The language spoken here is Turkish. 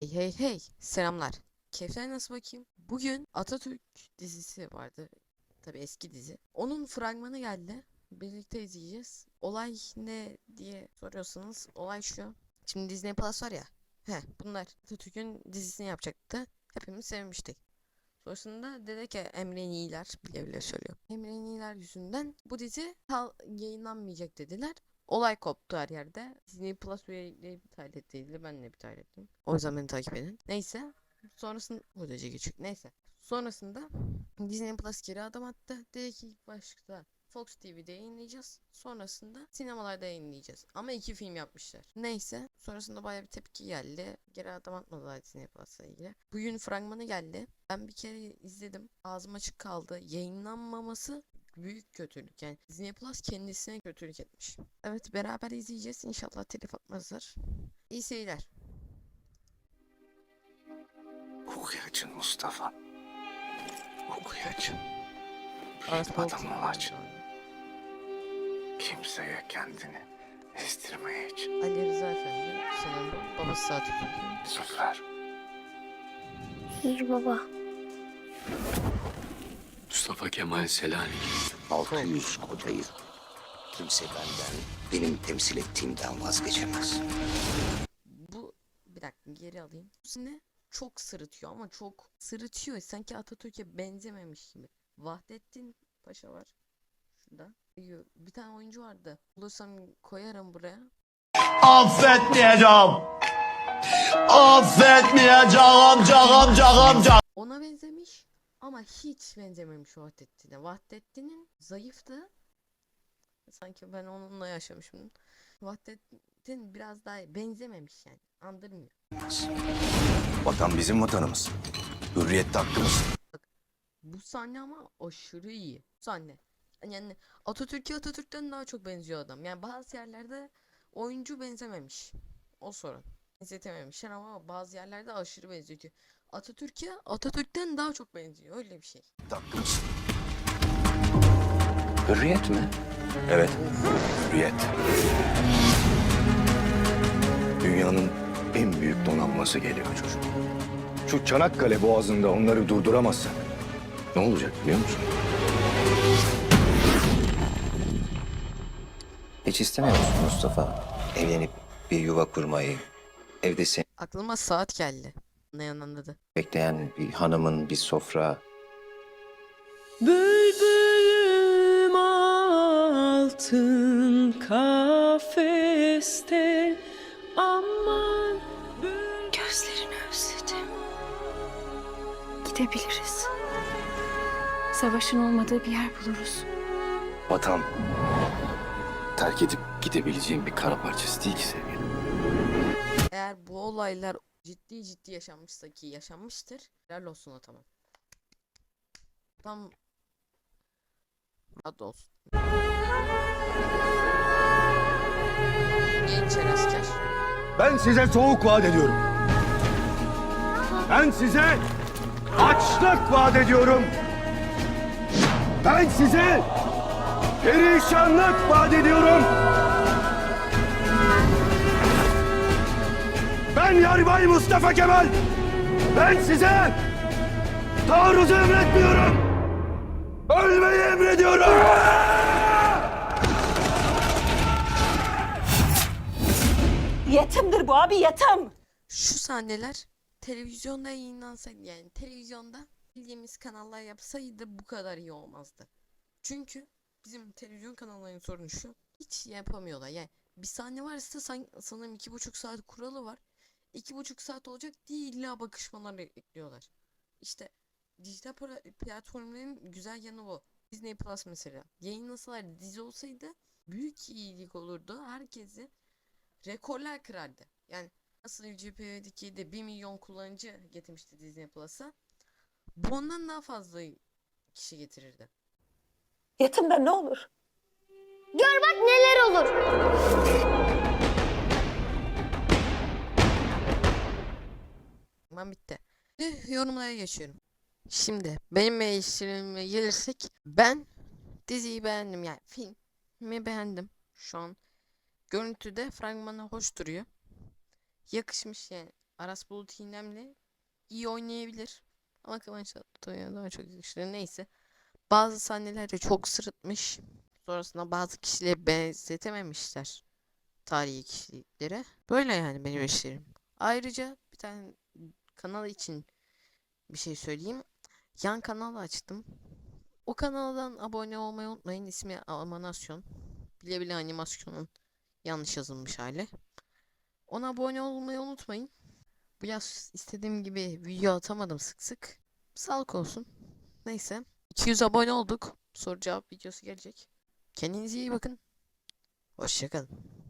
Hey hey hey selamlar. Keyifler nasıl bakayım? Bugün Atatürk dizisi vardı. Tabii eski dizi. Onun fragmanı geldi. Birlikte izleyeceğiz. Olay ne diye soruyorsanız olay şu. Şimdi Disney Plus var ya. He bunlar Atatürk'ün dizisini yapacaktı. Hepimiz sevmiştik. Sonrasında dedi ki Emre Niğler bile bile söylüyor. Emre Niğler yüzünden bu dizi yayınlanmayacak dediler. Olay koptu her yerde. Disney Plus üyelikleri iptal ettiydi. Ben de iptal ettim. O yüzden beni takip edin. Neyse. Sonrasında bu derece küçük. Neyse. Sonrasında Disney Plus geri adım attı. Dedi ki başta Fox TV'de yayınlayacağız. Sonrasında sinemalarda yayınlayacağız. Ama iki film yapmışlar. Neyse. Sonrasında baya bir tepki geldi. Geri adım atmadılar Disney Plus'la ilgili. Bugün fragmanı geldi. Ben bir kere izledim. Ağzım açık kaldı. Yayınlanmaması büyük kötülük. Yani Disney Plus kendisine kötülük etmiş. Evet beraber izleyeceğiz. İnşallah telif atmazlar. İyi seyirler. Kokuyu açın Mustafa. Büyük Baltın. adamı aç. Kimseye kendini estirmeye hiç. Ali Rıza Efendi. Sanırım. Babası saat tutuyor. Söz ver. Baba. Mustafa Kemal Selani. 600 kocayı kimse benden, benim temsil ettiğimden vazgeçemez. Bu bir dakika geri alayım. Bu sene çok sırıtıyor ama çok sırıtıyor. Sanki Atatürk'e benzememiş gibi. Vahdettin Paşa var. Şurada. Bir tane oyuncu vardı. Bulursam koyarım buraya. Affetmeyeceğim. Affetmeyeceğim canım canım canım. Ona benzemiş ama hiç benzememiş Vahdettin'e. Vahdettin'in zayıftı. Sanki ben onunla yaşamışım. Vahdettin biraz daha benzememiş yani. Andırmıyor. Vatan bizim vatanımız. Hürriyet hakkımız. Bu sahne ama aşırı iyi. Bu sahne. Yani Atatürk'e Atatürk'ten daha çok benziyor adam. Yani bazı yerlerde oyuncu benzememiş. O sorun. Benzetememişler ama bazı yerlerde aşırı benziyor. ki Atatürk'e Atatürk'ten daha çok benziyor. Öyle bir şey. Hakkımız. Hürriyet mi? Evet. Hürriyet. Dünyanın en büyük donanması geliyor çocuk. Şu Çanakkale boğazında onları durduramazsak ne olacak biliyor musun? Hiç istemiyor musun Mustafa? Evlenip bir yuva kurmayı, evde seni Aklıma saat geldi. Anlayan anladı. bekleyen bir hanımın bir sofra. Bülbülüm altın kafeste aman Gözlerini özledim. Gidebiliriz. Savaşın olmadığı bir yer buluruz. Vatan terk edip gidebileceğim bir kara parçası değil ki sevgilim. Eğer bu olaylar ciddi ciddi yaşanmışsa ki yaşanmıştır. Helal olsun o tamam. Tam rahat olsun. Gençler asker. Ben size soğuk vaat ediyorum. Ben size açlık vaat ediyorum. Ben size perişanlık vaat ediyorum. Ben Yarbay Mustafa Kemal. Ben size taarruzu emretmiyorum. Ölmeyi emrediyorum. Yetimdir bu abi yetim. Şu sahneler televizyonda yayınlansaydı yani televizyonda bildiğimiz kanallar yapsaydı bu kadar iyi olmazdı. Çünkü bizim televizyon kanallarının sorunu şu hiç yapamıyorlar yani bir sahne varsa san, sanırım iki buçuk saat kuralı var. İki buçuk saat olacak diye illa bakışmalar ekliyorlar. İşte dijital platformların güzel yanı bu. Disney Plus mesela. Yayınlasalar dizi olsaydı büyük iyilik olurdu. Herkesi rekorlar kırardı. Yani nasıl GP'deki de 1 milyon kullanıcı getirmişti Disney Plus'a. Bu ondan daha fazla kişi getirirdi. Yetimden ne olur? Gör bak neler olur. Ben bitti. Yorumlara geçiyorum. Şimdi benim eleştirime gelirsek ben diziyi beğendim yani filmi beğendim. Şu an görüntüde fragmanı hoş duruyor. Yakışmış yani. Aras Bulut İynemli iyi oynayabilir. Ama Kıvanç Tatlıtuğ'a daha çok yakışır. Neyse. Bazı sahnelerde çok sırıtmış. Sonrasında bazı kişileri benzetememişler. Tarihi kişiliklere. Böyle yani benim işlerim. Ayrıca bir tane kanal için bir şey söyleyeyim. Yan kanal açtım. O kanaldan abone olmayı unutmayın. İsmi Amanasyon. Bile bile animasyonun yanlış yazılmış hali. Ona abone olmayı unutmayın. Bu yaz istediğim gibi video atamadım sık sık. Sağlık olsun. Neyse. 200 abone olduk. Soru cevap videosu gelecek. Kendinize iyi bakın. Hoşçakalın.